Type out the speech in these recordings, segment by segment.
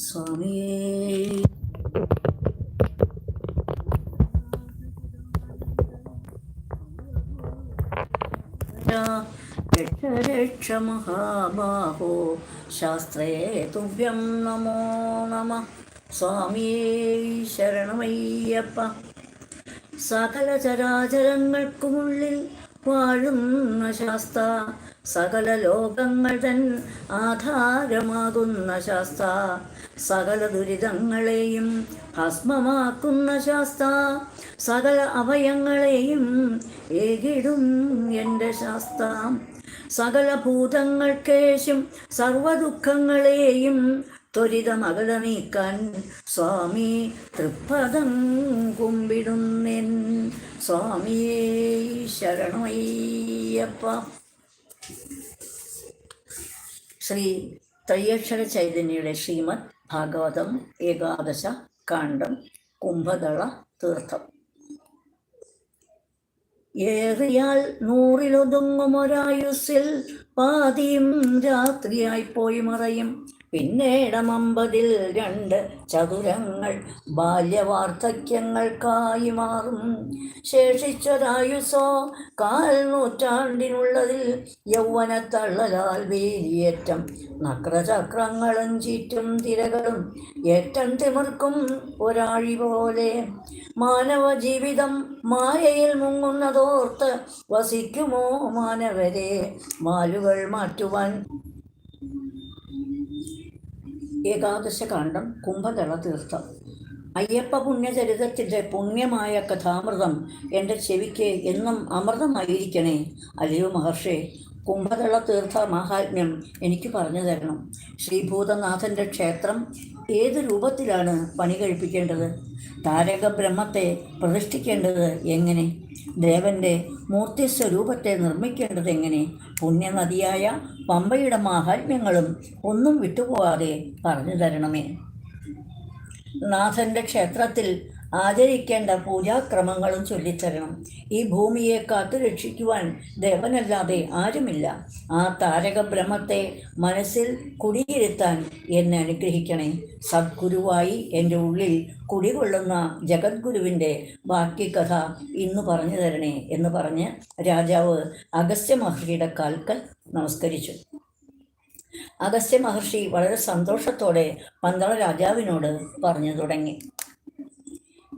സ്വാമിയേ. രക്ഷ മഹാബാഹോ ശാസ്ത്രേ തുഭ്യം നമോ നമ. സ്വാമിയേ ശരണമയ്യപ്പ. സകല ചരാചരങ്ങൾക്കുമുള്ളിൽ വാഴുന്ന ശാസ്ത സകല ലോകങ്ങൾ തൻ ആധാരമാകുന്ന ശാസ്ത സകല ദുരിതങ്ങളെയും ഭസ്മമാക്കുന്ന ശാസ്ത സകല അവയങ്ങളെയും ഏകിടും എന്റെ ശാസ്ത. സകല ഭൂതങ്ങൾക്കേശും സർവദുഃഖങ്ങളെയും ത്വരിതമകല നീക്കാൻ സ്വാമി തൃപ്പദം കുമ്പിടുന്നെൻ. സ്വാമിയേ ശരണമയ്യപ്പ. ശ്രീ ത്രയക്ഷര ചൈതന്യയുടെ ശ്രീമദ് ഭാഗവതം ഏകാദശ കാണ്ഡം കുംഭദള തീർത്ഥം. ഏറിയാൽ നൂറിലൊതുങ്ങുമൊരായുസ്സിൽ പാതിയും രാത്രിയായി പോയി മറയും. പിന്നേടമമ്പതിൽ രണ്ട് ചതുരങ്ങൾ ബാല്യവാർദ്ധക്യങ്ങൾക്കായി മാറും. ശേഷിച്ചൊരായുസോ കാൽ നൂറ്റാണ്ടിനുള്ളതിൽ യൗവനത്തള്ളലാൽ വേലിയേറ്റം. നക്രചക്രങ്ങളും ചീറ്റും തിരകളും ഏറ്റം തിമിർക്കും ഒരാഴി പോലെ. മാനവ ജീവിതം മായയിൽ മുങ്ങുന്നതോർത്ത് വസിക്കുമോ മാനവരെ? മാലുകൾ മാറ്റുവാൻ ഏകാദശകാന്ഡം കുംഭതള തീർത്ഥം അയ്യപ്പ പുണ്യചരിതത്തിന്റെ പുണ്യമായ കഥാമൃതം എന്റെ ചെവിക്ക് എന്നും അമൃതമായിരിക്കണേ. അല്ലയോ മഹർഷേ കുംഭതള തീർത്ഥ മഹാത്മ്യം എനിക്ക് പറഞ്ഞു തരണം. ശ്രീഭൂതനാഥന്റെ ക്ഷേത്രം ഏത് രൂപത്തിലാണ് പണി കഴിപ്പിക്കേണ്ടത്? താരക ബ്രഹ്മത്തെ പ്രതിഷ്ഠിക്കേണ്ടത് എങ്ങനെ? ദേവന്റെ മൂർത്തി സ്വരൂപത്തെ നിർമ്മിക്കേണ്ടത് എങ്ങനെ? പുണ്യനദിയായ പമ്പയുടെ മാഹാത്മ്യങ്ങളും ഒന്നും വിട്ടുപോകാതെ പറഞ്ഞു തരണമേ. നാഥന്റെ ക്ഷേത്രത്തിൽ ആചരിക്കേണ്ട പൂജാക്രമങ്ങളും ചൊല്ലിത്തരണം. ഈ ഭൂമിയെ കാത്തു രക്ഷിക്കുവാൻ ദേവനല്ലാതെ ആരുമില്ല. ആ താരക ബ്രഹ്മത്തെ മനസ്സിൽ കുടിയിരുത്താൻ എന്നെ അനുഗ്രഹിക്കണേ. സദ്ഗുരുവായി എന്റെ ഉള്ളിൽ കുടികൊള്ളുന്ന ജഗദ്ഗുരുവിന്റെ ബാക്കി കഥ ഇന്ന് പറഞ്ഞു തരണേ എന്ന് പറഞ്ഞ് രാജാവ് അഗസ്ത്യ മഹർഷിയുടെ കാൽക്കൽ നമസ്കരിച്ചു. അഗസ്ത്യ മഹർഷി വളരെ സന്തോഷത്തോടെ പന്തള രാജാവിനോട് പറഞ്ഞു തുടങ്ങി.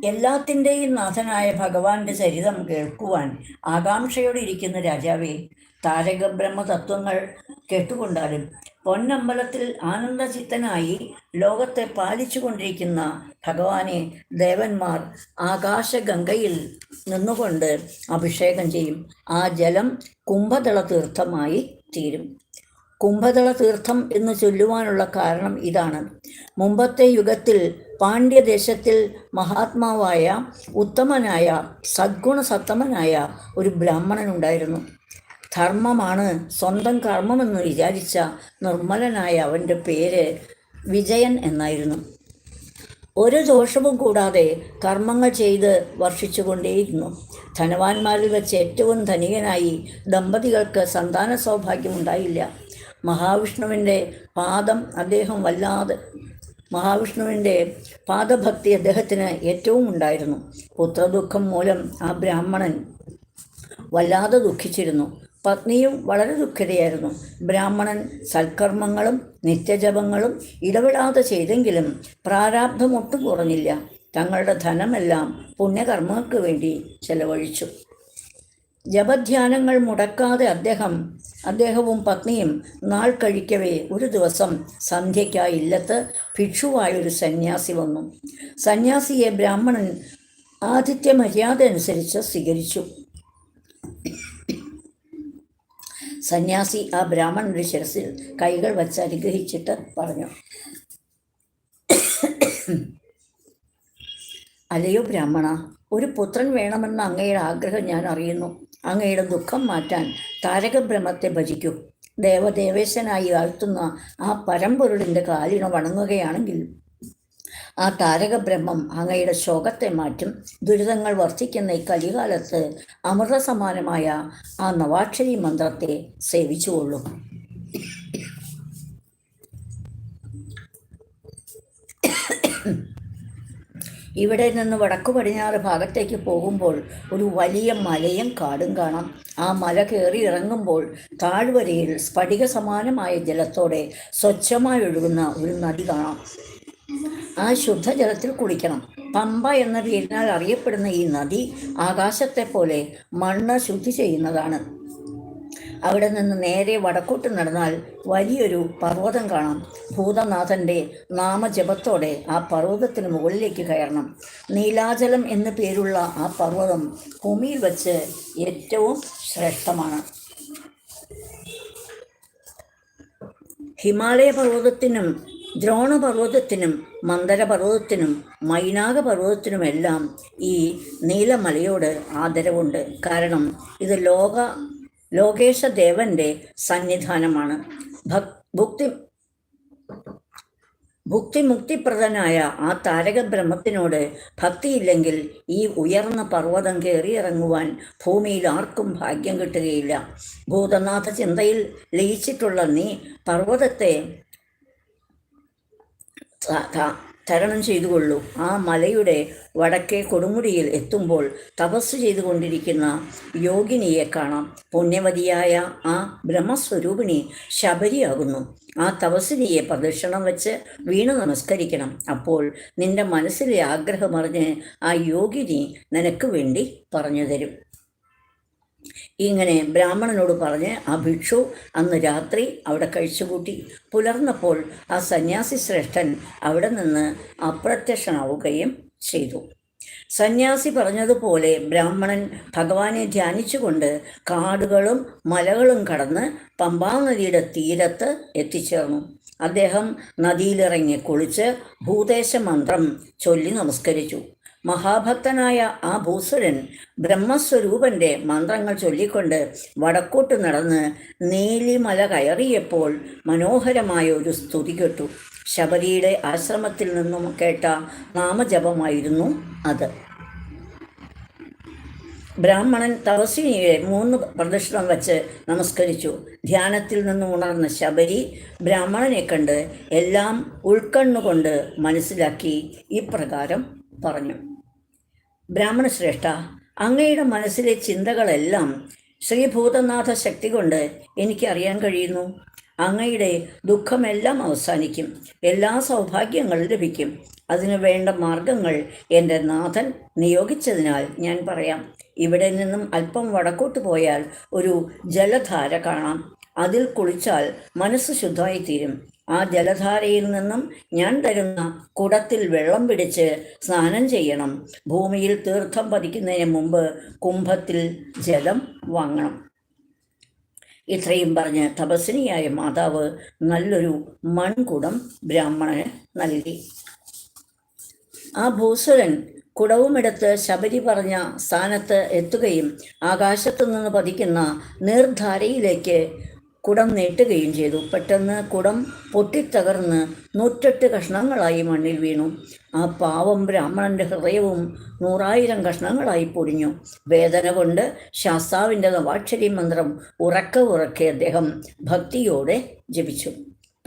എല്ലാത്തിന്റെയും നാഥനായ ഭഗവാന്റെ ചരിതം കേൾക്കുവാൻ ആകാംക്ഷയോടെ ഇരിക്കുന്ന രാജാവെ താരക ബ്രഹ്മതത്വങ്ങൾ കേട്ടുകൊണ്ടാലും പൊന്നമ്പലത്തിൽ ആനന്ദചിത്തനായി ലോകത്തെ പാലിച്ചു കൊണ്ടിരിക്കുന്ന ഭഗവാനെ ദേവന്മാർ ആകാശഗംഗയിൽ നിന്നുകൊണ്ട് അഭിഷേകം ചെയ്യും. ആ ജലം കുംഭതള തീർത്ഥമായി തീരും. കുംഭതള തീർത്ഥം എന്ന് ചൊല്ലുവാനുള്ള കാരണം ഇതാണ്. മുമ്പത്തെ യുഗത്തിൽ പാണ്ഡ്യദേശത്തിൽ മഹാത്മാവായ ഉത്തമനായ സദ്ഗുണസത്തമനായ ഒരു ബ്രാഹ്മണനുണ്ടായിരുന്നു. ധർമ്മമാണ് സ്വന്തം കർമ്മമെന്ന് വിചാരിച്ച നിർമ്മലനായ അവന്റെ പേര് വിജയൻ എന്നായിരുന്നു. ഒരു ദോഷവും കൂടാതെ കർമ്മങ്ങൾ ചെയ്ത് വർഷിച്ചുകൊണ്ടേയിരുന്നു. ധനവാന്മാരിൽ വെച്ച് ഏറ്റവും ധനികനായി ദമ്പതികൾക്ക് സന്താന സൗഭാഗ്യമുണ്ടായില്ല മഹാവിഷ്ണുവിന്റെ പാദം അദ്ദേഹം വല്ലാതെ മഹാവിഷ്ണുവിന്റെ പാദഭക്തി അദ്ദേഹത്തിന് ഏറ്റവും ഉണ്ടായിരുന്നു. പുത്രദുഃഖം മൂലം ആ ബ്രാഹ്മണൻ വല്ലാതെ ദുഃഖിച്ചിരുന്നു. പത്നിയും വളരെ ദുഃഖിതയായിരുന്നു. ബ്രാഹ്മണൻ സൽക്കർമ്മങ്ങളും നിത്യജപങ്ങളും ഇടപെടാതെ ചെയ്തെങ്കിലും പ്രാരാബ്ധം ഒട്ടും കുറഞ്ഞില്ല. തങ്ങളുടെ ധനമെല്ലാം പുണ്യകർമ്മങ്ങൾക്ക് വേണ്ടി ചെലവഴിച്ചു. ജപധ്യാനങ്ങൾ മുടക്കാതെ അദ്ദേഹം അദ്ദേഹവും പത്നിയും നാൾ കഴിക്കവേ ഒരു ദിവസം സന്ധ്യയ്ക്കായി ഇല്ലത്ത് ഭിക്ഷുവായൊരു സന്യാസി വന്നു. സന്യാസിയെ ബ്രാഹ്മണൻ ആദിത്യ മര്യാദ അനുസരിച്ച് സ്വീകരിച്ചു. സന്യാസി ആ ബ്രാഹ്മണന്റെ ശിരസിൽ കൈകൾ വച്ച് അനുഗ്രഹിച്ചിട്ട് പറഞ്ഞു അല്ലയോ ബ്രാഹ്മണ ഒരു പുത്രൻ വേണമെന്ന അങ്ങയുടെ ആഗ്രഹം ഞാൻ അറിയുന്നു. അങ്ങയുടെ ദുഃഖം മാറ്റാൻ താരകബ്രഹ്മത്തെ ഭജിക്കൂ. ദേവദേവേശനായി ആഴ്ത്തുന്ന ആ പരമ്പൊരുളിന്റെ കാലിന് വണങ്ങുകയാണെങ്കിൽ ആ താരകബ്രഹ്മം അങ്ങയുടെ ശോകത്തെ മാറ്റും. ദുരിതങ്ങൾ വർദ്ധിക്കുന്ന ഈ കലികാലത്ത് അമൃതസമാനമായ ആ നവാക്ഷരി മന്ത്രത്തെ സേവിച്ചുകൊള്ളും. ഇവിടെ നിന്ന് വടക്കു പടിഞ്ഞാറ് ഭാഗത്തേക്ക് പോകുമ്പോൾ ഒരു വലിയ മലയും കാടും കാണാം. ആ മല കയറി ഇറങ്ങുമ്പോൾ താഴ്വരയിൽ സ്ഫടിക സമാനമായ ജലത്തോടെ സ്വച്ഛമായി ഒഴുകുന്ന ഒരു നദി കാണാം. ആ ശുദ്ധജലത്തിൽ കുളിക്കണം. പമ്പ എന്ന പേരിനാൽ അറിയപ്പെടുന്ന ഈ നദി ആകാശത്തെ പോലെ മണ്ണ് ശുദ്ധി ചെയ്യുന്നതാണ്. അവിടെ നിന്ന് നേരെ വടക്കോട്ട് നടന്നാൽ വലിയൊരു പർവതം കാണാം. ഭൂതനാഥന്റെ നാമജപത്തോടെ ആ പർവതത്തിന് മുകളിലേക്ക് കയറണം. നീലാചലം എന്ന് പേരുള്ള ആ പർവതം ഭൂമിയിൽ വച്ച് ഏറ്റവും ശ്രേഷ്ഠമാണ്. ഹിമാലയ പർവതത്തിനും ദ്രോണപർവതത്തിനും മന്ദരപർവതത്തിനും മൈനാകപർവതത്തിനുമെല്ലാം ഈ നീലമലയോട് ആദരവുണ്ട്. കാരണം ഇത് ലോക ലോകേശദേവന്റെ സന്നിധാനമാണ്. ഭക് ഭുക്തി ഭുക്തിമുക്തിപ്രദനായ ആ താരക ബ്രഹ്മത്തിനോട് ഭക്തിയില്ലെങ്കിൽ ഈ ഉയർന്ന പർവതം കയറിയിറങ്ങുവാൻ ഭൂമിയിൽ ആർക്കും ഭാഗ്യം കിട്ടുകയില്ല. ഭൂതനാഥ ചിന്തയിൽ ലയിച്ചിട്ടുള്ള നീ പർവതത്തെ തരണം ചെയ്തുകൊള്ളൂ. ആ മലയുടെ വടക്കേ കൊടുമുടിയിൽ എത്തുമ്പോൾ തപസ് ചെയ്തുകൊണ്ടിരിക്കുന്ന യോഗിനിയെ കാണാം. പുണ്യവതിയായ ആ ബ്രഹ്മസ്വരൂപിണി ശബരിയാകുന്നു. ആ തപസ്സിനിയെ പ്രദക്ഷിണം വെച്ച് വീണ് നമസ്കരിക്കണം. അപ്പോൾ നിന്റെ മനസ്സിലെ ആഗ്രഹമറിഞ്ഞ് ആ യോഗിനി നിനക്ക് വേണ്ടി പറഞ്ഞു തരും. ഇങ്ങനെ ബ്രാഹ്മണനോട് പറഞ്ഞ് ആ ഭിക്ഷു അന്ന് രാത്രി അവിടെ കഴിച്ചുകൂട്ടി. പുലർന്നപ്പോൾ ആ സന്യാസി ശ്രേഷ്ഠൻ അവിടെ നിന്ന് അപ്രത്യക്ഷനാവുകയും ചെയ്തു. സന്യാസി പറഞ്ഞതുപോലെ ബ്രാഹ്മണൻ ഭഗവാനെ ധ്യാനിച്ചുകൊണ്ട് കാടുകളും മലകളും കടന്ന് പമ്പാനദിയുടെ തീരത്ത് എത്തിച്ചേർന്നു. അദ്ദേഹം നദിയിലിറങ്ങി കുളിച്ച് ഭൂദേശ മന്ത്രം ചൊല്ലി നമസ്കരിച്ചു. മഹാഭക്തനായ ആ ഭൂസുരൻ ബ്രഹ്മസ്വരൂപന്റെ മന്ത്രങ്ങൾ ചൊല്ലിക്കൊണ്ട് വടക്കോട്ട് നടന്ന് നീലിമല കയറിയപ്പോൾ മനോഹരമായ ഒരു സ്തുതി കേട്ടു. ശബരിയുടെ ആശ്രമത്തിൽ നിന്നും കേട്ട നാമജപമായിരുന്നു അത്. ബ്രാഹ്മണൻ തപസ്വിനിയെ മൂന്ന് പ്രദക്ഷിണം വച്ച് നമസ്കരിച്ചു. ധ്യാനത്തിൽ നിന്ന് ഉണർന്ന ശബരി ബ്രാഹ്മണനെ കണ്ട് എല്ലാം ഉൾക്കണ്ണുകൊണ്ട് മനസ്സിലാക്കി ഇപ്രകാരം പറഞ്ഞു. ബ്രാഹ്മണ ശ്രേഷ്ഠ അങ്ങയുടെ മനസ്സിലെ ചിന്തകളെല്ലാം ശ്രീഭൂതനാഥ ശക്തി കൊണ്ട് എനിക്ക് അറിയാൻ കഴിയുന്നു. അങ്ങയുടെ ദുഃഖമെല്ലാം അവസാനിക്കും. എല്ലാ സൗഭാഗ്യങ്ങളും ലഭിക്കും. അതിനു വേണ്ട മാർഗങ്ങൾ എന്റെ നാഥൻ നിയോഗിച്ചതിനാൽ ഞാൻ പറയാം. ഇവിടെ നിന്നും അല്പം വടക്കോട്ട് പോയാൽ ഒരു ജലധാര കാണാം. അതിൽ കുളിച്ചാൽ മനസ്സ് ശുദ്ധമായി തീരും ആ ജലധാരയിൽ നിന്നും ഞാൻ തരുന്ന കുടത്തിൽ വെള്ളം പിടിച്ച് സ്നാനം ചെയ്യണം. ഭൂമിയിൽ തീർത്ഥം പതിക്കുന്നതിന് മുമ്പ് കുംഭത്തിൽ ജലം വാങ്ങണം. ഇത്രയും പറഞ്ഞ് തപസ്വിനിയായ മാതാവ് നല്ലൊരു മൺകുടം ബ്രാഹ്മണന് നൽകി. ആ ഭൂസുരൻ കുടവുമെടുത്ത് ശബരി പറഞ്ഞ സ്ഥാനത്ത് എത്തുകയും ആകാശത്തു നിന്ന് പതിക്കുന്ന നീർധാരയിലേക്ക് കുടം നീട്ടുകയും ചെയ്തു. പെട്ടെന്ന് കുടം പൊട്ടിത്തകർന്ന് നൂറ്റെട്ട് കഷ്ണങ്ങളായി മണ്ണിൽ വീണു. ആ പാവം ബ്രാഹ്മണന്റെ ഹൃദയവും നൂറായിരം കഷ്ണങ്ങളായി പൊടിഞ്ഞു. വേദന കൊണ്ട് ശാസ്താവിന്റെ നവാക്ഷരി മന്ത്രം ഉറക്ക ഉറക്കെ അദ്ദേഹം ഭക്തിയോടെ ജപിച്ചു.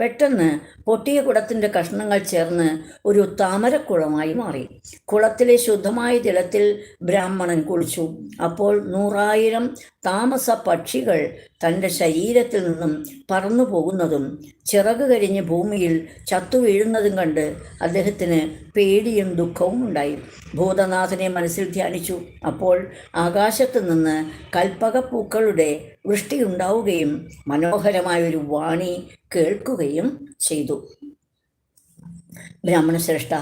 പെട്ടെന്ന് പൊട്ടിയ കുടത്തിന്റെ കഷ്ണങ്ങൾ ചേർന്ന് ഒരു താമരക്കുളമായി മാറി. കുളത്തിലെ ശുദ്ധമായ ജലത്തിൽ ബ്രാഹ്മണൻ കുളിച്ചു. അപ്പോൾ നൂറായിരം താമസ പക്ഷികൾ തന്റെ ശരീരത്തിൽ നിന്നും പറന്നു പോകുന്നതും ചിറക് കരിഞ്ഞ് ഭൂമിയിൽ ചത്തു വീഴുന്നതും കണ്ട് അദ്ദേഹത്തിന് പേടിയും ദുഃഖവും ഉണ്ടായി. ഭൂതനാഥനെ മനസ്സിൽ ധ്യാനിച്ചു. അപ്പോൾ ആകാശത്ത് നിന്ന് കൽപ്പകപ്പൂക്കളുടെ വൃഷ്ടി ഉണ്ടാവുകയും മനോഹരമായൊരു വാണി കേൾക്കുകയും ചെയ്തു. ബ്രാഹ്മണശ്രേഷ്ഠ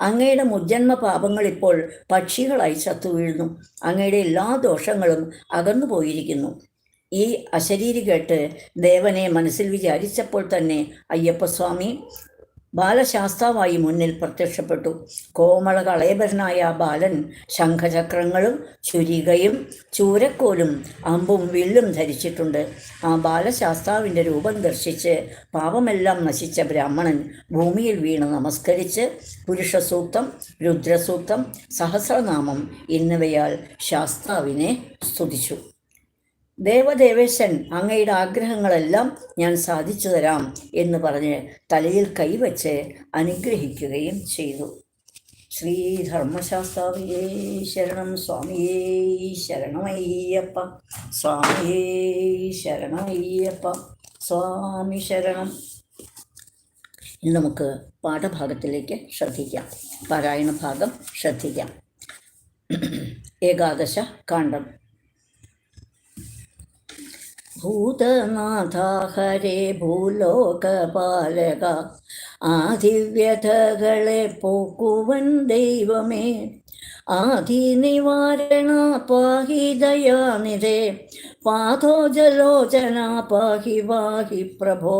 അങ്ങയുടെ മുജ്ജന്മ പാപങ്ങൾ ഇപ്പോൾ പക്ഷികളായി ചത്തു വീഴുന്നു. അങ്ങയുടെ എല്ലാ ദോഷങ്ങളും അകന്നു പോയിരിക്കുന്നു ഈ അശരീരി കേട്ട് ദേവനെ മനസ്സിൽ വിചാരിച്ചപ്പോൾ തന്നെ അയ്യപ്പസ്വാമി ബാലശാസ്താവായി മുന്നിൽ പ്രത്യക്ഷപ്പെട്ടു. കോമള കളയഭരനായ ബാലൻ ശംഖചക്രങ്ങളും ചുരികയും ചൂരക്കോലും അമ്പും വില്ലും ധരിച്ചിട്ടുണ്ട്. ആ ബാലശാസ്താവിന്റെ രൂപം ദർശിച്ച് പാപമെല്ലാം നശിച്ച ബ്രാഹ്മണൻ ഭൂമിയിൽ വീണ് നമസ്കരിച്ച് പുരുഷസൂക്തം രുദ്രസൂക്തം സഹസ്രനാമം എന്നിവയാൽ ശാസ്താവിനെ സ്തുതിച്ചു. ദേവദേവേശൻ അങ്ങയുടെ ആഗ്രഹങ്ങളെല്ലാം ഞാൻ സാധിച്ചു തരാം എന്ന് പറഞ്ഞ് തലയിൽ കൈവച്ച് അനുഗ്രഹിക്കുകയും ചെയ്തു. ശ്രീ ധർമ്മശാസ്താവിയേ ശരണം സ്വാമിയേ ശരണമയ്യപ്പ സ്വാമിയേ ശരണമയ്യപ്പ സ്വാമി ശരണം. ഇനി നമുക്ക് പാഠഭാഗത്തിലേക്ക് ശ്രദ്ധിക്കാം. പാരായണ ഭാഗം ശ്രദ്ധിക്കാം. ഏകാദശ കാണ്ഡം. ഭൂതനാഥ ഹരേ ഭൂലോകപാലക ആദിവ്യഥകളെ പോക്കുവൻ ദൈവമേ. ആദി നിവാരണ പാഹി ദയാനിധേ പാതോജലോചന പാഹി വാഹി പ്രഭോ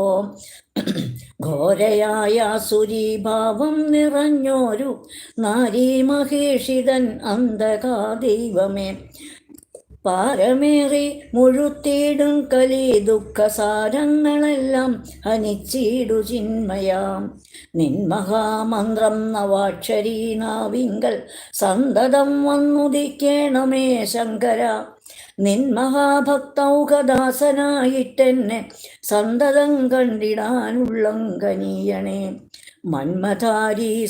ഘോരയായ സുരീഭാവം നിറഞ്ഞോരു നാരീ മഹേഷിതൻ അന്ധകാ ദൈവമേ. പാരമേറി മുഴുത്തിയിടും കലി ദുഃഖസാരങ്ങളെല്ലാം ഹനിച്ചിടു ചിന്മയാം. നിന്മഹാമന്ത്രം നവാക്ഷരീനാവിങ്കൽ സന്തതം വന്നുദിക്കേണമേ ശങ്കര. നിന്മഹാഭക്തൗകദാസനായിട്ടെന്നെ സന്തതം കണ്ടിടാനുള്ളങ്കനീയണേ. മന്മധാരീ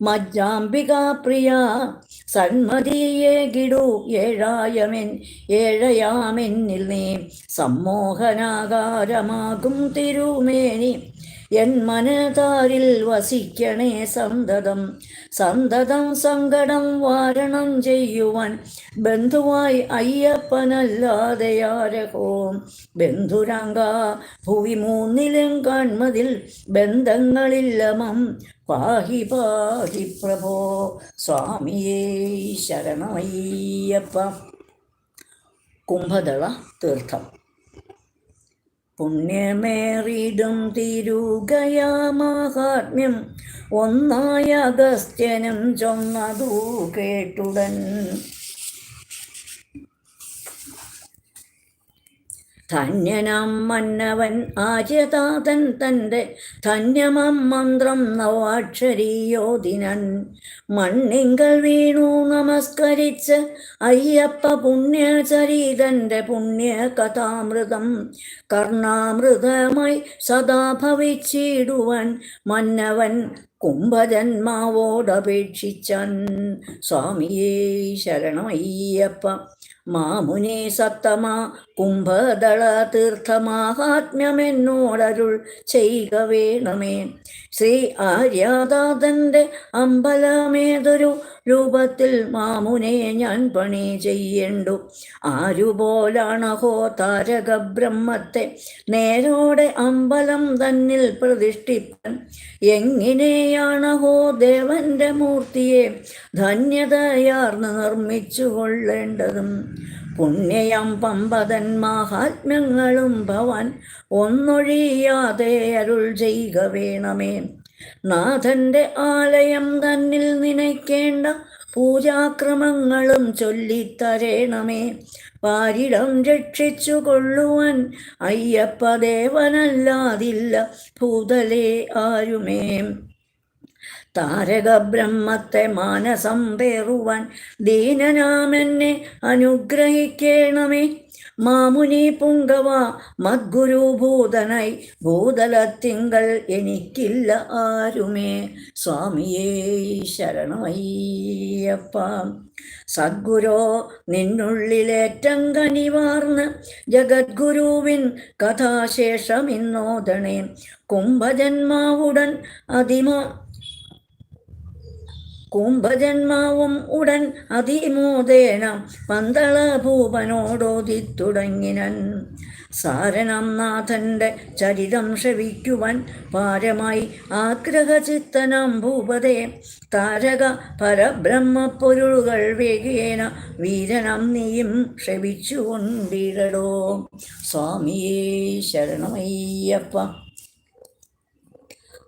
സൂനോ മജ്ജാംബികാ പ്രിയ സന്മതിയെ ഗിടു ഏഴായമെൻ ഏഴയാമെന്നിൽ നീ സമ്മോഹനാകാരമാകും തിരുമേനി. എൻ മനതാരിൽ വസിക്കണേ സന്തതം സന്തതം സങ്കടം വാരണം ചെയ്യുവാൻ ബന്ധുവായി അയ്യപ്പനല്ലാതെ ആരഹോ ബന്ധുരംഗ ഭൂവി മൂന്നിലും കാൺമതിൽ ബന്ധങ്ങളില്ലമം പാഹി പാഹി പ്രഭോ സ്വാമിയേ ശരണമയ്യപ്പ. കുംഭദള തീർത്ഥം. പുണ്യമേറിടും തിരുകയാ മഹാത്മ്യം. ഒന്നായ അഗസ്ത്യനും ചൊന്നതു കേട്ടുടൻ. ധന്യനാം മന്നവൻ ആര്യതാതൻ തന്റെ ധന്യമം മന്ത്രം നവാക്ഷരീയോദിനൻ മണ്ണിങ്കൽ വീണു നമസ്കരിച്ച് അയ്യപ്പ പുണ്യചരീതന്റെ പുണ്യ കഥാമൃതം കർണാമൃതമായി സദാ ഭവിച്ചിടുവൻ മന്നവൻ കുംഭജന്മാവോടപേക്ഷിച്ചൻ. സ്വാമിയേ ശരണമയ്യപ്പ. മാമുനി സത്തമാ കുംഭദള തീർത്ഥമാഹാത്മ്യമെന്നോടരുൾ ചെയ്യുക വേണമേ. ശ്രീ ആര്യാദാതന്റെ അമ്പലമേതൊരു രൂപത്തിൽ മാമുനെ ഞാൻ പണി ചെയ്യണ്ടു. ആരുപോലാണഹോ താരക ബ്രഹ്മത്തെ നേരോടെ അമ്പലം തന്നിൽ പ്രതിഷ്ഠിപ്പൻ. എങ്ങനെയാണഹോ ദേവന്റെ മൂർത്തിയെ ധന്യതയാർന്ന് നിർമ്മിച്ചു കൊള്ളേണ്ടതും പുണ്യം പമ്പതൻ മഹാത്മ്യങ്ങളും ഭവൻ ഒന്നൊഴിയാതെ അരുൾ ചെയ്യുക വേണമേ. നാഥന്റെ ആലയം തന്നിൽ നനയ്ക്കേണ്ട പൂജാക്രമങ്ങളും ചൊല്ലിത്തരേണമേ. പാരിടം രക്ഷിച്ചു കൊള്ളുവാൻ അയ്യപ്പ ദേവനല്ലാതില്ല ഭൂതലേ ആരുമേ. താരക ബ്രഹ്മത്തെ മാനസം പേറുവാൻ ദീനനാമെന്നെ അനുഗ്രഹിക്കണമേ. മാമുനി പുങ്കവ മദ്ഗുരുഭൂതനായി ഭൂതലത്തിങ്കൾ എനിക്കില്ല ആരുമേ. സ്വാമിയേ ശരണമയ്യപ്പ. സദ്ഗുരോ നിന്നുള്ളിലേറ്റം കനിവാർന്ന് ജഗദ്ഗുരുവിൻ കഥാശേഷമിന്നോദണേ. കുംഭജന്മാവുടൻ അതിമ കുംഭജന്മാവും ഉടൻ അതിമോദേന പന്തള ഭൂപനോടോതി തുടങ്ങിനൻ സാരണം നാഥന്റെ ചരിതം ശ്രവിക്കുവാൻ പാരമായി ആഗ്രഹചിത്തനം ഭൂപതേ താരക പരബ്രഹ്മപ്പൊരുളുകൾ വേഗേന വീരനം നീയും ക്ഷവിച്ചുകൊണ്ടിടോ സ്വാമിയേ ശരണമയ്യപ്പ.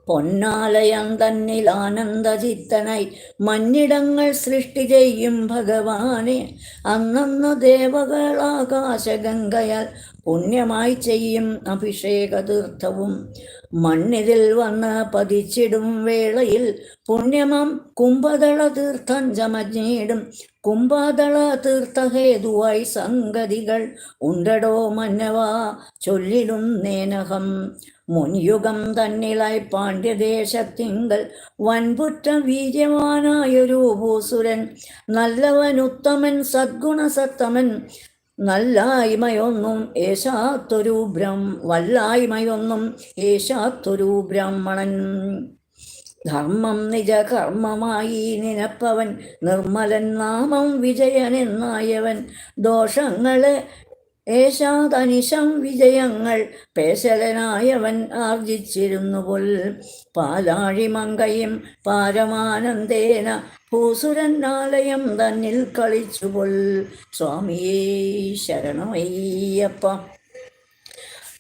പൊന്നാലയം തന്നിൽ ആനന്ദചിത്തനായി മഞ്ഞിടങ്ങൾ സൃഷ്ടി ചെയ്യും ഭഗവാനെ. അന്നന്ന് ദേവകൾ ആകാശഗംഗയാൽ പുണ്യമായി ചെയ്യും അഭിഷേക തീർത്ഥവും മണ്ണിതിൽ വന്ന് പതിച്ചിടും വേളയിൽ പുണ്യമം കുംഭതള തീർത്ഥം ചമഞ്ഞിടും കുംഭതള തീർത്ഥഹേതുവായി സംഗതികൾ ഉണ്ടടോ മന്നവാ ചൊല്ലിടും നേനഹം. മുൻയുഗം തന്നിളായി പാണ്ഡ്യദേശത്തിങ്കൽ വൻപുറ്റ വീര്യവാനായൊരു ഭൂസുരൻ നല്ലവൻ ഉത്തമൻ സദ്ഗുണസത്തമൻ. നല്ലായ്മയൊന്നും ഏശാത്തൊരു ബ്രഹ്മ വല്ലായ്മയൊന്നും ഏശാത്തൊരു ബ്രാഹ്മണൻ. ധർമ്മം നിജകർമ്മമായി നിനപ്പവൻ നിർമ്മലൻ നാമം വിജയൻ എന്നായവൻ ദോഷങ്ങളെ ഏശാതനിശം വിജയങ്ങൾ പേശലനായവൻ ആർജിച്ചിരുന്നു പോൽ പാലാഴിമങ്കയും പാരമാനന്ദേന ഭൂസുരനാലയം തന്നിൽ കളിച്ചുപോൽ. സ്വാമിയേ ശരണമയ്യപ്പ.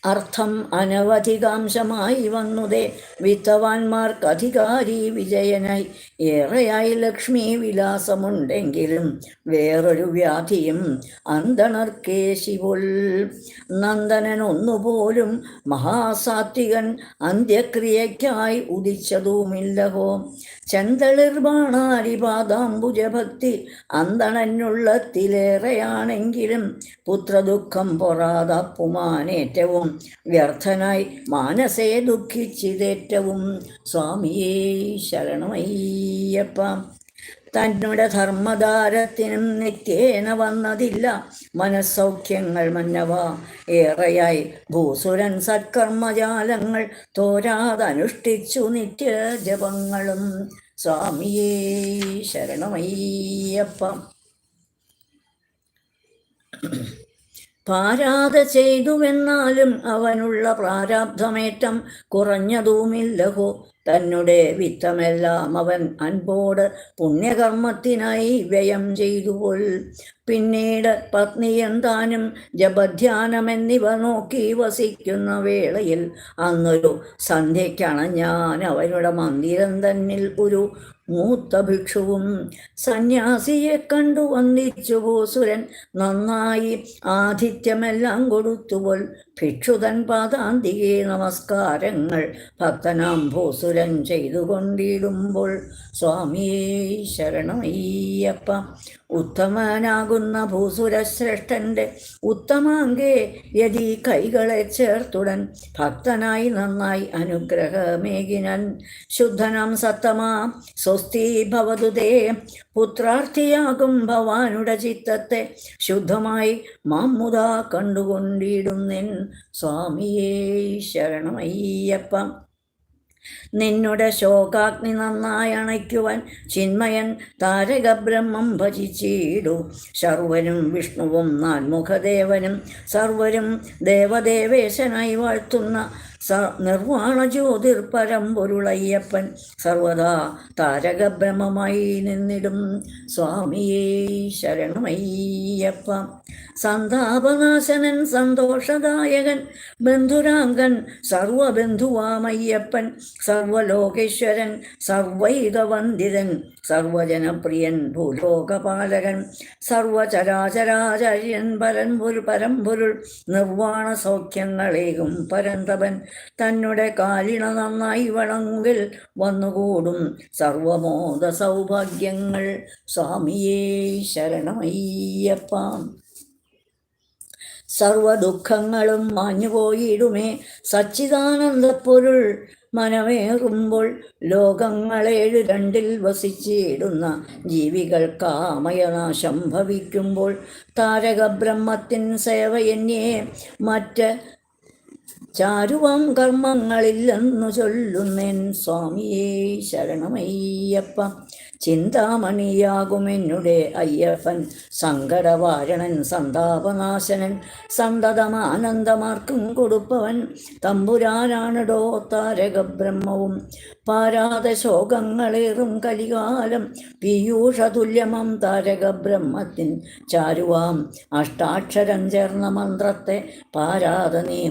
അർത്ഥം അനവധികാംശമായി വന്നുതേ. വിത്തവാന്മാർക്ക് അധികാരി വിജയനായി. ഏറെയായി ലക്ഷ്മി വിലാസമുണ്ടെങ്കിലും വേറൊരു വ്യാധിയും അന്തണർക്കേശിപുൽ നന്ദനൻ ഒന്നുപോലും മഹാസാത്വികൻ അന്ത്യക്രിയയ്ക്കായി ഉദിച്ചതുമില്ലഹോ. ചെന്തളിർബാണാരിപാദാംബുജഭക്തി അന്തണനുള്ളത്തിലേറെയാണെങ്കിലും പുത്രദുഃഖം പൊറാതപ്പുമാനേറ്റവും വ്യർത്ഥനായി മാനസേ ദുഃഖിച്ചിതേറ്റവും സ്വാമിയേ ശരണമയ്യപ്പ. തന്നുടെ ധർമ്മധാരത്തിനും നിത്യേന വന്നതില്ല. മനസ്സൗഖ്യങ്ങൾ മന്നവ. ഏറെയായി ഭൂസുരൻ സത്കർമ്മജാലങ്ങൾ തോരാതനുഷ്ഠിച്ചു നിത്യ ജപങ്ങളും സ്വാമിയേ ശരണമയ്യപ്പ. പാരാതെ ചെയ്തുവെന്നാലും അവനുള്ള പ്രാരാബ്ധമേറ്റം കുറഞ്ഞതുമില്ലഹോ തന്നെ വിത്തമെല്ലാം അവൻ അൻപോട് പുണ്യകർമ്മത്തിനായി വ്യയം ചെയ്തുപോൽ. പിന്നീട് പത്നിയെന്താനും ജപധ്യാനം ജപധ്യാനമെന്നിവ നോക്കി വസിക്കുന്ന വേളയിൽ അന്നൊരു സന്ധ്യയ്ക്കണഞ്ഞാൻ അവരുടെ മന്ദിരം തന്നിൽ ഒരു മൂത്ത ഭിക്ഷുവും സന്യാസിയെ കണ്ടു വന്നിച്ചു ഭൂസുരൻ. നന്നായി ആതിഥ്യമെല്ലാം കൊടുത്തുപോൽ ഭിക്ഷുതൻ പാതാന്തികെ നമസ്കാരങ്ങൾ ഭക്തനാം ഭൂസുരൻ ചെയ്തുകൊണ്ടിടുമ്പോൾ സ്വാമിയേ ശരണമയ്യപ്പ. ഉത്തമനാകുന്ന ഭൂസുരശ്രേഷ്ഠന്റെ ഉത്തമാങ്കേ യതി കൈകളെ ചേർത്തുടൻ ഭക്തനായി നന്നായി അനുഗ്രഹമേകിനൻ. ശുദ്ധനം സത്തമാ സ്വസ്തി ഭവതുതേ പുത്രാർത്ഥിയാകും ഭവാനുടെ ചിത്തത്തെ ശുദ്ധമായി മാമുത കണ്ടുകൊണ്ടിടുന്നെൻ സ്വാമിയേ ശരണമയ്യപ്പ. നിന്നുടെ ശോകാഗ്നി നന്നായി അണയ്ക്കുവാൻ ചിന്മയൻ താരകബ്രഹ്മം ഭജിച്ചിടു. ശർവനും വിഷ്ണുവും നാൻമുഖദേവനും സർവരും ദേവദേവേശനായി വാഴ്ത്തുന്ന സ പരമ്പൊരുളയ്യപ്പൻ സർവദാ താരകബ്രഹ്മമായി നിന്നിടും സ്വാമിയേ ശരണമയ്യപ്പ. സന്താപനാശനൻ സന്തോഷദായകൻ ബന്ധുരാങ്കൻ സർവബന്ധുവാമയ്യപ്പൻ സർവലോകേശ്വരൻ സർവൈകവന്ദിതൻ സർവജനപ്രിയൻ ഭൂലോകപാലകൻ സർവചരാചരാചര്യൻ പരമ്പൊരു പരമ്പൊരുൾ നിർവാണ സൗഖ്യങ്ങളേകും പരന്തപൻ. തന്നെ കാലിണ നന്നായി വണങ്ങിൽ വന്നുകൂടും സർവമോദ സൗഭാഗ്യങ്ങൾ സ്വാമിയേ ശരണമയ്യപ്പ. സർവദുഃഖങ്ങളും മാഞ്ഞുപോയിടുമേ സച്ചിദാനന്ദപ്പൊരുൾ മനമേറുമ്പോൾ ലോകങ്ങളേഴ് രണ്ടിൽ വസിച്ചിടുന്ന ജീവികൾ കാമയനാശം ഭവിക്കുമ്പോൾ താരകബ്രഹ്മത്തിൻ സേവയന്യേ മറ്റ് ചാരുവം കർമ്മങ്ങളില്ലെന്നു ചൊല്ലുന്നേൻ സ്വാമിയേ ശരണമയ്യപ്പ. ചിന്താമണിയാകുമെന്നുടെ അയ്യപ്പൻ. സങ്കടവാരണൻ സന്താപനാശനൻ സന്തതമാനന്ദമാർക്കും കൊടുപ്പവൻ. തമ്പുരാനാണടോ താരകബ്രഹ്മവും. പാരാത ശോകങ്ങളേറും കലികാലം. പീയൂഷതുല്യമം താരകബ്രഹ്മത്തിൻ ചാരുവാം. അഷ്ടാക്ഷരം ചേർന്ന മന്ത്രത്തെ പാരാത നീ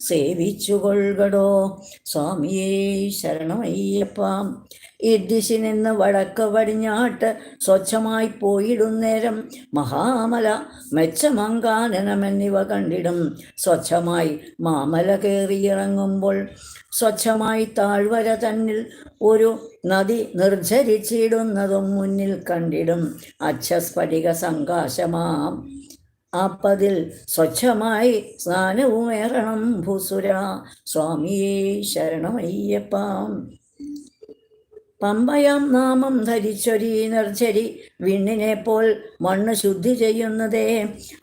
സേവിച്ചുകൊള്ളടോ സ്വാമിയേ ശരണമയ്യപ്പാം. ഇദ്ദിശി നിന്ന് വടക്ക് പടിഞ്ഞാട്ട് സ്വച്ഛമായി പോയിടുന്നേരം മഹാമല മെച്ചമങ്കാനനമെന്നിവ കണ്ടിടും. സ്വച്ഛമായി മാമല കയറിയിറങ്ങുമ്പോൾ സ്വച്ഛമായി താഴ്വര തന്നിൽ ഒരു നദി നിർജരിച്ചിടുന്നതും മുന്നിൽ കണ്ടിടും. അച്ഛസ്ഫടിക സങ്കാശമാം ആപ്പതിൽ സ്വച്ഛമായി സ്നാനവുമേറണം ഭൂസുര. സ്വാമിയേ ശരണമയ്യപ്പാം. പമ്പയാം നാമം ധരിച്ചൊരി വിണ്ണിനെ പോൽ മണ്ണ് ശുദ്ധി ചെയ്യുന്നതേ.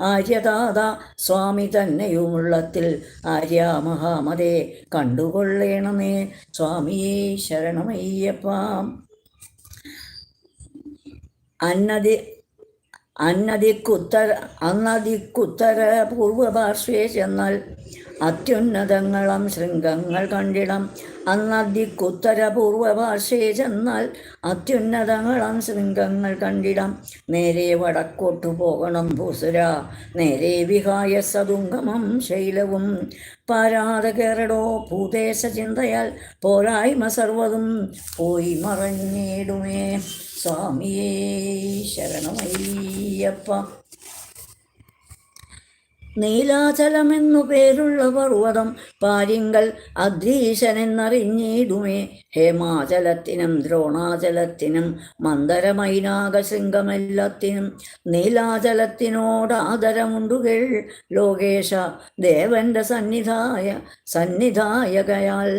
ആര്യദാത സ്വാമി തന്നെയുമുള്ളത്തിൽ ആര്യ മഹാമതേ കണ്ടുകൊള്ളേണമേ സ്വാമിയെ ശരണമയ്യപ്പാം. അന്നതി അന്നതിക്കുത്തര അന്നതിക്കുത്തര പൂർവപാർശ്വേ ചെന്നാൽ അത്യുന്നതങ്ങളം ശൃംഗങ്ങൾ കണ്ടിടം. അന്നതിക്കുത്തര ഭാഷയെ ചെന്നാൽ അത്യുന്നതങ്ങളം ശൃംഗങ്ങൾ കണ്ടിടം. നേരെ വടക്കോട്ടു പോകണം ഭൂസുര നേരെ വിഹായ സതുംഗമം ശൈലവും. പാരാതെ കേറടോ ഭൂദേശ ചിന്തയാൽ പോരായ്മ സർവതും പോയി മറഞ്ഞിടുമേ സ്വാമിയേ ശരണമയ്യപ്പ. നീലാചലമെന്നു പേരുള്ള പർവതം പാരിങ്കൽ അദ്രീശനെന്നറിഞ്ഞിടുമേ ഹേമാചലത്തിനും ദ്രോണാചലത്തിനും മന്ദരമൈനാകശൃംഗമെല്ലാത്തിനും നീലാചലത്തിനോടാദരമുണ്ടുകൾ ലോകേശ ദേവന്റെ സന്നിധായ സന്നിധായകയാൽ.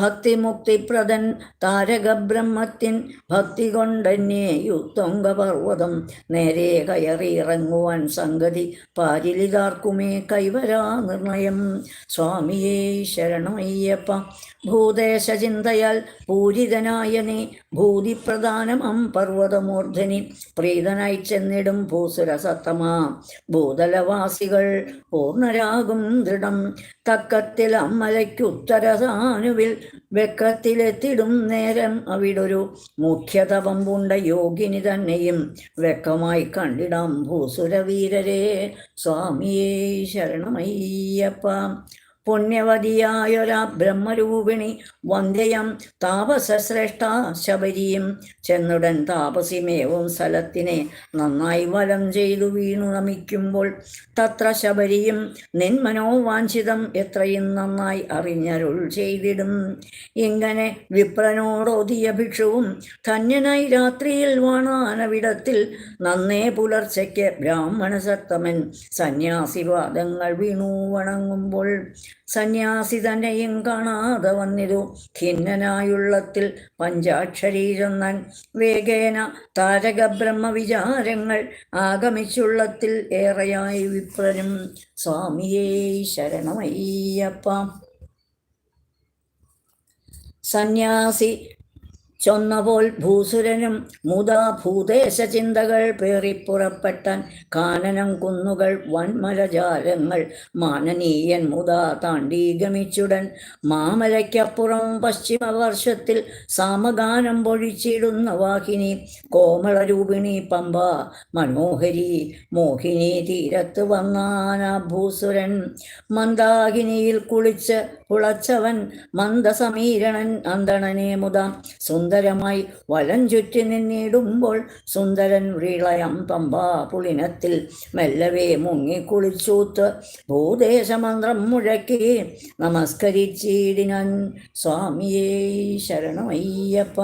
ഭക്തിമുക്തിപ്രദൻ താരകബ്രഹ്മത്തിൻ ഭക്തി കൊണ്ടന്യേ യുക്തൊങ്കപർവതം നേരെ കയറിയിറങ്ങുവാൻ സംഗതി പാരിലിതാർക്കുമേ കൈവരാ നിർണയം. സ്വാമിയേ ശരണമയ്യപ്പ ഭൂദേശചിന്തയാൽ പൂരിതനായ നീ ഭൂതിപ്രധാനമം പർവതമൂർധനി. പ്രീതനായി ചെന്നിടും ഭൂസുരസത്തമാ ഭൂതലവാസികൾ പൂർണരാകും ദൃഢം. തക്കത്തിൽ അമ്മലയ്ക്കുത്തരസാനുവിൽ വെക്കത്തിലെത്തിടും നേരം അവിടൊരു മുഖ്യതപം പൂണ്ട യോഗിനി തന്നെയും. വെക്കമായി കണ്ടിടാം ഭൂസുരവീരരെ. സ്വാമിയേ ശരണമയ്യപ്പ. പുണ്യവതിയായൊരാ ബ്രഹ്മരൂപിണി വന്ധ്യം താപസശ്രേഷ്ഠ ശബരിയും. ചെന്നുടൻ താപസിമേവും സ്ഥലത്തിനെ നന്നായി വലം ചെയ്തു വീണു നമിക്കുമ്പോൾ തത്ര ശബരിയും നിന്മനോവാഞ്ചിതം എത്രയും നന്നായി അറിഞ്ഞരുൾ ചെയ്തിടും. ഇങ്ങനെ വിപ്രനോടോതിയ ഭിക്ഷുവും ധന്യനായി രാത്രിയിൽ വാണാനവിടത്തിൽ നന്നേ പുലർച്ചയ്ക്ക് ബ്രാഹ്മണ സത്തമൻ സന്യാസിവാദങ്ങൾ വീണു വണങ്ങുമ്പോൾ സന്യാസി തന്നെയും കാണാതെ വന്നിരു. ഖിന്നനായുള്ളത്തിൽ പഞ്ചാക്ഷരി ചൊന്നാൻ വേഗേന താരകബ്രഹ്മ വിചാരങ്ങൾ ആഗമിച്ചുള്ളത്തിൽ ഏറെയായി വിപ്രനും സ്വാമിയേ ശരണമയ്യപ്പ. സന്യാസി ചൊന്നപോൽ ഭൂസുരനും മുതാ ഭൂതേശ ചിന്തകൾ പേറിപ്പുറപ്പെട്ടാൻ കാനനം കുന്നുകൾ വൻമലജാലങ്ങൾ മാനനീയൻ മുതാ താണ്ടീഗമിച്ചുടൻ മാമലയ്ക്കപ്പുറം പശ്ചിമവർഷത്തിൽ സാമഗാനം പൊഴിച്ചിടുന്ന വാഹിനി കോമളരൂപിണി പമ്പ മനോഹരി മോഹിനി തീരത്ത് വന്നാന ഭൂസുരൻ മന്ദാകിനിയിൽ കുളിച്ച് കുളച്ചവൻ മന്ദസമീരണൻ അന്തണനെ മുതാം സുന്ദരമായി വലം ചുറ്റി നിന്നിടുമ്പോൾ സുന്ദരൻ വ്രീളയം പമ്പാ പുളിനത്തിൽ മെല്ലവേ മുങ്ങിക്കുളിച്ചൂത്ത് ഭൂദേശമന്ത്രം മുഴക്കി നമസ്കരിച്ചിടിനൻ സ്വാമിയേ ശരണമയ്യപ്പ.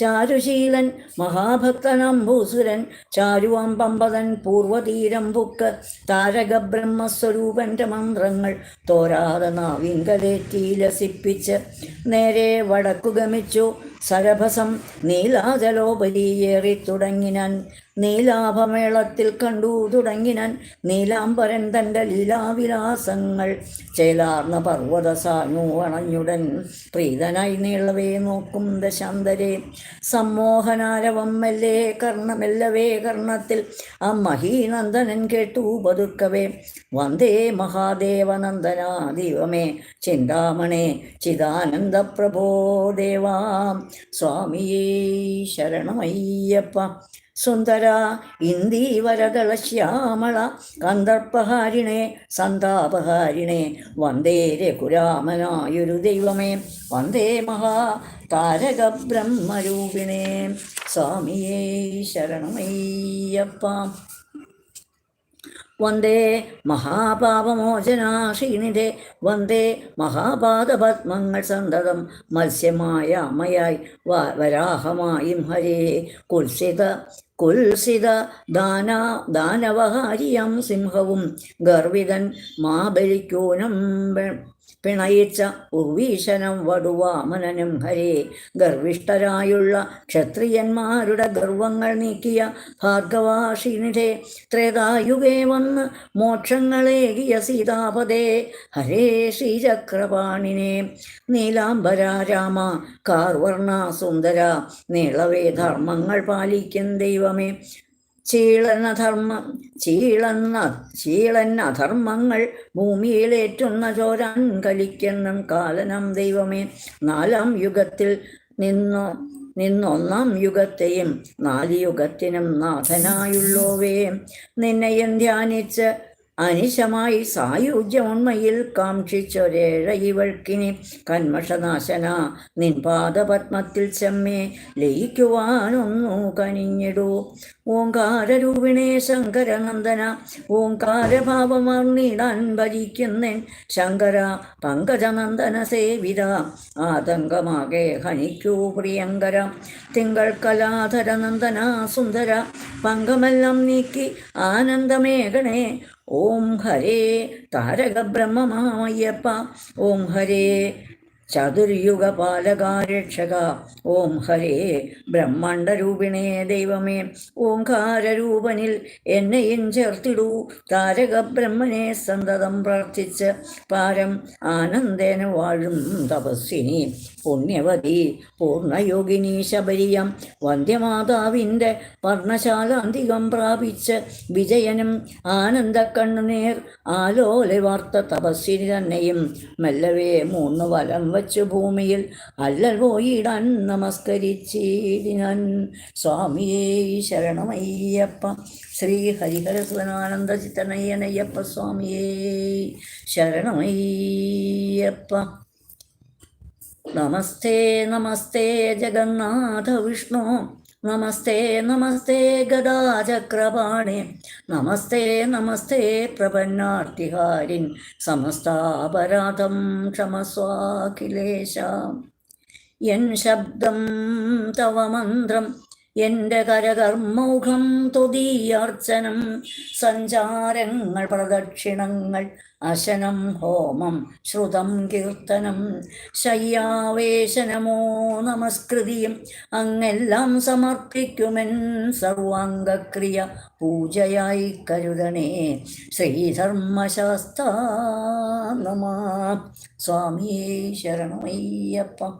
ചാരുശീലൻ മഹാഭക്തനംഭൂസുരൻ ചാരുവാം പമ്പതൻ പൂർവതീരം ബുക്ക് താരകബ്രഹ്മസ്വരൂപന്റെ മന്ത്രങ്ങൾ തോരാതെ നാവിങ്കലേറ്റി ലസിപ്പിച്ച് നേരെ വടക്കു ഗമിച്ചു. സരഭസം നീലാജലോപരിയേറി തുടങ്ങിനാൻ. നീലാഭമേളത്തിൽ കണ്ടു തുടങ്ങിനാൻ. നീലാംബരൻ തന്റെ ലീലാവിലാസങ്ങൾ ചേലാർന്ന പർവത സാഞ്ഞു അണഞ്ഞുടൻ. പ്രീതനായി നീളവേ നോക്കും ദശാന്തരെ. സമ്മോഹനാരവം മെല്ലെ കർണമെല്ലവേ കർണത്തിൽ ആ മഹീനന്ദനൻ കേട്ടു പതുക്കവേ. വന്ദേ മഹാദേവനന്ദനാ ദൈവമേ ചിന്താമണേ ചിദാനന്ദ പ്രഭോ ദേവാ. സ്വാമിയേ ശരണമയ്യപ്പ. സുന്ദര ഇന്ദീവരദള ശ്യാമള. കന്ദർപ്പഹാരിണേ സന്താപഹാരിണേ. വന്ദേ രഘുരാമനായൊരു ദൈവമേ. വന്ദേ മഹാ താരക ബ്രഹ്മരൂപിണേ സ്വാമിയേ ശരണമയ്യപ്പ. വന്ദേ മഹാപാപമോചനാശീനിധേ വന്ദേ മഹാപാദപത്മങ്ങൾ സന്തതം മത്സ്യമായ അമ്മയായി വരാഹമായും ഹരേ. കുൽസിത കുൽസിത ദാന ദാനവഹാരിയം സിംഹവും ഗർവിതൻ മാബലിക്കൂനം പിണയിച്ച ഉർവീശനം വടുവാമനനും ഹരേ. ഗർവിഷ്ഠരായുള്ള ക്ഷത്രിയന്മാരുടെ ഗർവങ്ങൾ നീക്കിയ ഭാർഗവാഷിനിടെ ത്രേതായുഗേ വന്ന് മോക്ഷങ്ങളേകിയ സീതാപദേ ഹരേ ശ്രീചക്രപാണിനെ. നീലാംബര രാമ കാർവർണ സുന്ദര നീളവേ ധർമ്മങ്ങൾ പാലിക്കും ദൈവമേ. ചീളന ധർമ്മം ചീളന്ന ചീളന്ന അധർമ്മങ്ങൾ ഭൂമിയിലേറ്റുന്ന ചോരാൻ കലിക്കെന്നും കാലനം ദൈവമേ. നാലാം യുഗത്തിൽ നിന്നു നിന്നൊന്നാം യുഗത്തെയും നാല് യുഗത്തിനും നാഥനായുള്ളോവേ. നിന്നെയും ധ്യാനിച്ച് അനിശമായി സായുജ്യമുണ്മയിൽ കാക്ഷിച്ചൊരേഴ ഇവൾക്കിനി കന്മഷനാശന. നിൻ പാദപത്മത്തിൽ ചെമ്മേ ലയിക്കുവാനൊന്നു കനിഞ്ഞിടൂ. ഓങ്കാരൂപിണേ ശങ്കരനന്ദന ഓങ്കാരഭാവമർന്നിടാൻ ഭരിക്കുന്നൻ ശങ്കര പങ്കജനന്ദന സേവിത. ആതങ്കമാകെ ഹനിക്കൂ പ്രിയങ്കര തിങ്കൾ കലാധരനന്ദന സുന്ദര പങ്കമെല്ലാം നീക്കി ആനന്ദമേകണേ ഓം ഹരേ താരക ബ്രഹ്മമാമയ്യപ്പ ഓം ഹരേ. ചതുർയുഗപാലകാരക്ഷക ഓം ഹരേ ബ്രഹ്മാണ്ടരൂപിണേ ദൈവമേ ഓംകാരരൂപനിൽ എന്നെയും ചേർത്തിടൂ. താരക ബ്രഹ്മനെ സന്തതം പ്രാർത്ഥിച്ച് പാരം ആനന്ദേന വാഴും തപസ്വിനി പുണ്യവതി പൂർണയോഗിനി ശബരിയം വന്ധ്യമാതാവിന്റെ വർണശാലാന്തികം പ്രാപിച്ച് വിജയനും ആനന്ദ കണ്ണുനേർ ആലോലെ വാർത്ത തപസ്വിനി തന്നെയും. മെല്ലവേ മൂന്ന് വലം വച്ചു ഭൂമിയിൽ അല്ലൽ പോയിടാൻ നമസ്കരിച്ചിടിനാൻ സ്വാമിയേ ശരണമയ്യപ്പ ശ്രീ ഹരിഹരസുവനാനന്ദ ചിത്തനയ്യനയ്യപ്പ സ്വാമിയേ ശരണമയ്യപ്പ. നമസ്തേ നമസ്തേ ജഗന്നാഥ വിഷ്ണു. നമസ്തേ നമസ്തേ ഗദാചക്രപാണി. നമസ്തേ നമസ്തേ പ്രപന്നാർത്തിഹാരിൻ. സമസ്താപരാധം ക്ഷമസ്വാഖിലേശ. എൻ ശബ്ദം തവ മന്ത്രം എന്റെ കരകർമ്മൗഖം തുതീയാർച്ചനം സഞ്ചാരങ്ങൾ പ്രദക്ഷിണങ്ങൾ അശനം ഹോമം ശ്രുതം കീർത്തനം ശയ്യാവേശനമോ നമസ്കൃതിയും അങ്ങെല്ലാം സമർപ്പിക്കുമെൻ സർവാംഗക്രിയ പൂജയായി കരുതണേ. ശ്രീധർമ്മശാസ്ത്ര നമ. സ്വാമിയേ ശരണമയ്യപ്പ.